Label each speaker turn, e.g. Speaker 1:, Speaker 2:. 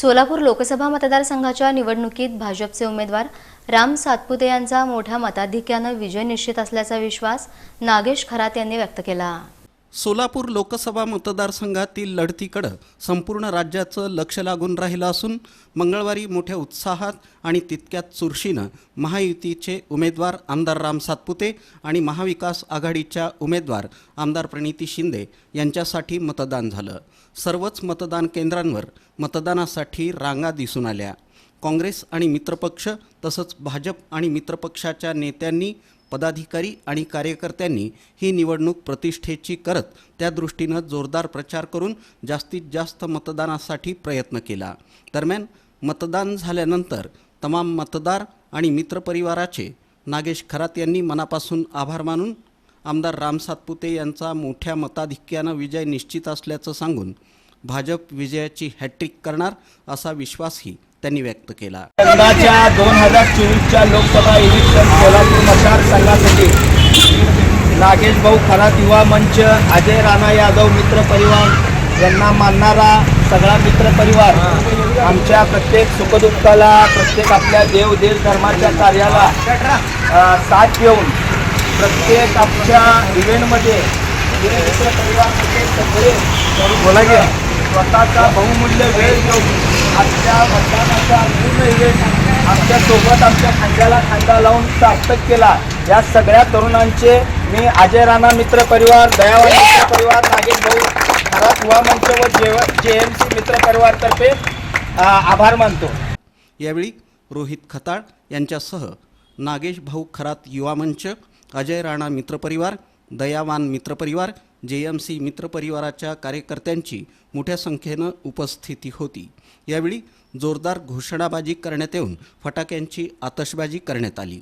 Speaker 1: सोलापूर लोकसभा मतदारसंघाच्या निवडणुकीत भाजपचे उमेदवार राम सातपुते यांचा मोठ्या मताधिक्यानं विजय निश्चित असल्याचा विश्वास नागेश खरात यांनी व्यक्त केला.
Speaker 2: सोलापूर लोकसभा मतदारसंघातील लढतीकडं संपूर्ण राज्याचं लक्ष लागून राहिलं असून मंगळवारी मोठ्या उत्साहात आणि तितक्यात चुरशीनं महायुतीचे उमेदवार आमदार राम सातपुते आणि महाविकास आघाडीच्या उमेदवार आमदार प्रणिती शिंदे यांच्यासाठी मतदान झालं. सर्वच मतदान केंद्रांवर मतदानासाठी रांगा दिसून आल्या. काँग्रेस आणि मित्रपक्ष तसंच भाजप आणि मित्रपक्षाच्या नेत्यांनी पदाधिकारी आणि कार्यकर्त्यांनी ही निवडणूक प्रतिष्ठेची करत त्या दृष्टीनं जोरदार प्रचार करून जास्तीत जास्त मतदानासाठी प्रयत्न केला. दरम्यान मतदान झाल्यानंतर तमाम मतदार आणि मित्रपरिवाराचे नागेश खरात यांनी मनापासून आभार मानून आमदार राम सातपुते यांचा मोठ्या मताधिक्यानं विजय निश्चित असल्याचं सांगून भाजप विजयाची हॅट्रिक करणार असा विश्वासही त्यांनी व्यक्त केला.
Speaker 3: यंदाच्या दोन हजार चोवीसच्या लोकसभा इलेक्शन सोलापूर मतदारसंघासाठी नागेश भाऊ खरात युवा मंच अजय राणा यादव मित्र परिवार यांना मानणारा सगळा मित्र परिवार आमच्या प्रत्येक सुखदुःखाला प्रत्येक आपल्या देव देश धर्माच्या कार्याला साथ देऊन प्रत्येक आमच्या इव्हेंटमध्ये मित्र परिवार सगळे बोला स्वतःचा बहुमूल्य वेळ देऊन आमच्या मतदानाचा पूर्ण यश आमच्यासोबत आमच्या खांद्याला खांदा लावून सार्थक केला. या सगळ्या तरुणांचे मी अजय राणा मित्र परिवार दयावान मित्र परिवार नागेश भाऊ खरात युवा मंच व जे जे एम सी मित्र परिवारतर्फे आभार मानतो.
Speaker 2: यावेळी रोहित खताळ यांच्यासह नागेश भाऊ खरात युवा मंच अजय राणा मित्रपरिवार दयावान मित्रपरिवार जे एम सी मित्रपरिवाराच्या कार्यकर्त्यांची मोठ्या संख्येनं उपस्थिती होती. यावेळी जोरदार घोषणाबाजी करण्यात येऊन फटाक्यांची आतषबाजी करण्यात आली.